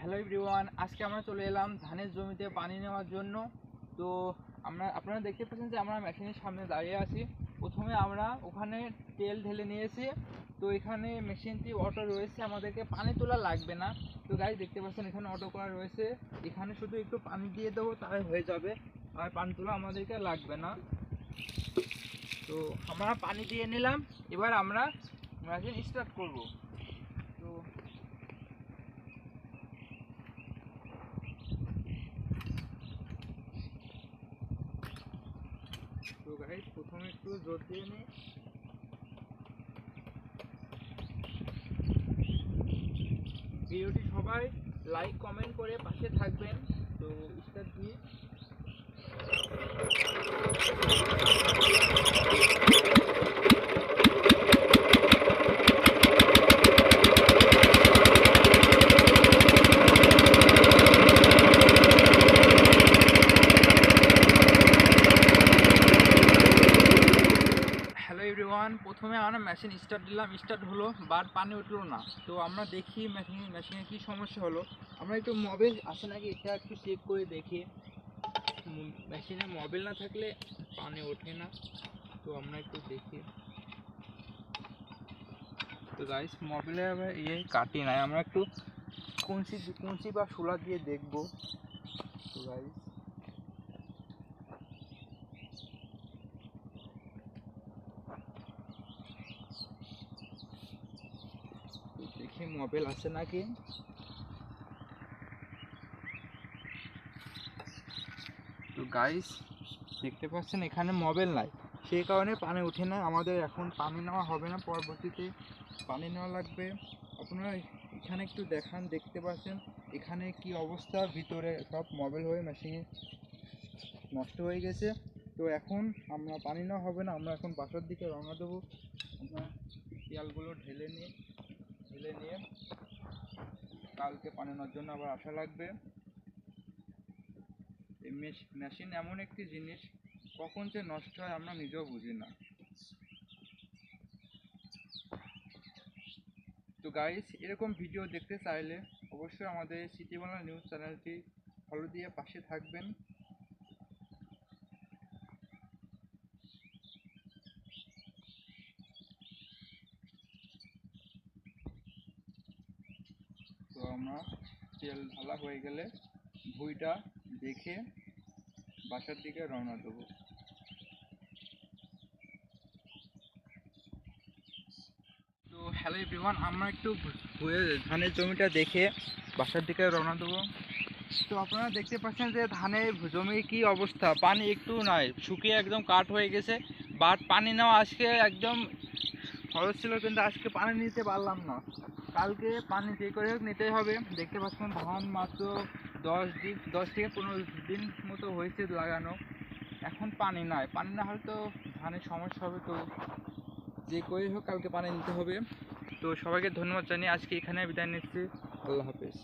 Hello everyone, আজকে আমরা চলে এলাম ধানের জমিতে পানি নেওয়ার জন্য। তো আমরা, আপনারা দেখতে পাচ্ছেন যে আমরা মেশিনের সামনে দাঁড়িয়ে আছি। প্রথমে আমরা ওখানে তেল ঢেলে নিয়েছি। তো এখানে মেশিনটি অটো রয়েছে, আমাদেরকে পানি তোলা লাগবে না। তো গাড়ি দেখতে পাচ্ছেন এখানে অটো করা রয়েছে। এখানে শুধু একটু পানি দিয়ে দেবো, তাহলে হয়ে যাবে। আর পানি তোলা আমাদেরকে লাগবে না। তো আমরা পানি দিয়ে নিলাম। এবার আমরা মেশিন স্টার্ট করব। তো তো গাইস প্রথমে একটু জোর দিয়ে নিই ভিডিওটি সবাই লাইক কমেন্ট করে পাশে থাকবেন তো স্টার্ট দিয়ে হ্যালো এভরিওয়ান প্রথমে আমরা মেশিন স্টার্ট দিলাম স্টার্ট হলো বাট পানি উঠল না। তো আমরা দেখি মেশিন মেশিনে কি সমস্যা হলো। আমরা একটু মোবাইল আসে নাকি? এটা একটু চেক করে দেখি। মেশিনে মোবাইল না থাকলে পানি ওঠে না। তো আমরা একটু দেখি। তো গাইস মোবাইলে আবার ইয়ে কাটি নাই। আমরা একটু কুঞ্চি কুঞ্চি বা শোলা দিয়ে দেখব। তো গাইস দেখি মোবাইল আছে নাকি? তো গাইস দেখতে পাচ্ছেন এখানে মোবাইল নাই। সেই কারণে পানি উঠে না, আমাদের এখন পানি নেওয়া হবে না পরবর্তীতে। পানি নেওয়া লাগবে। আপনারা এখানে একটু দেখান, দেখতে পাচ্ছেন এখানে কি অবস্থা? ভিতরে সব মোবাইল হয়ে মেশিনে নষ্ট হয়ে গেছে। তো এখন আমরা পানি নেওয়া হবে না, আমরা এখন বাসার দিকে রওনা দেবো। আমরা নিয়ে ঢেলে নিয়ে কালকে পানি নেওয়ার জন্য আবার আসা লাগবে। এই মেশিন এমন একটি জিনিস, কখন যে নষ্ট হয় আমরা নিজেও বুঝি না। তো গাইস এরকম ভিডিও দেখতে চাইলে অবশ্যই আমাদের সিটি বাংলা নিউজ চ্যানেলটি ফলো দিয়ে পাশে থাকবেন। আমরা তেল ঢালা হয়ে গেলে ভুঁইটা দেখে বাসার দিকে রওনা দেবো। তো হ্যালো এভরিওয়ান আমরা একটু ধানের জমিটা দেখে বাসার দিকে রওনা দেবো। তো আপনারা দেখতে পাচ্ছেন যে ধানের জমির কি অবস্থা? পানি একটু নাই, শুকিয়ে একদম কাঠ হয়ে গেছে বাট পানি নেওয়া আজকে একদম খরচ ছিল, কিন্তু আজকে পানি নিতে পারলাম না। কালকে পানি যে করে হোক নিতেই হবে। দেখতে পাচ্ছেন, ধান মাত্র দশ দিন, দশ থেকে পনেরো দিন মতো হয়েছে লাগানো। এখন পানি নাই। পানি না হলে তো ধানের সমস্যা হবে তো। যে করে হোক কালকে পানি নিতে হবে। তো সবাইকে ধন্যবাদ জানিয়ে আজকে এখানে বিদায় নিচ্ছি। আল্লাহ হাফেজ।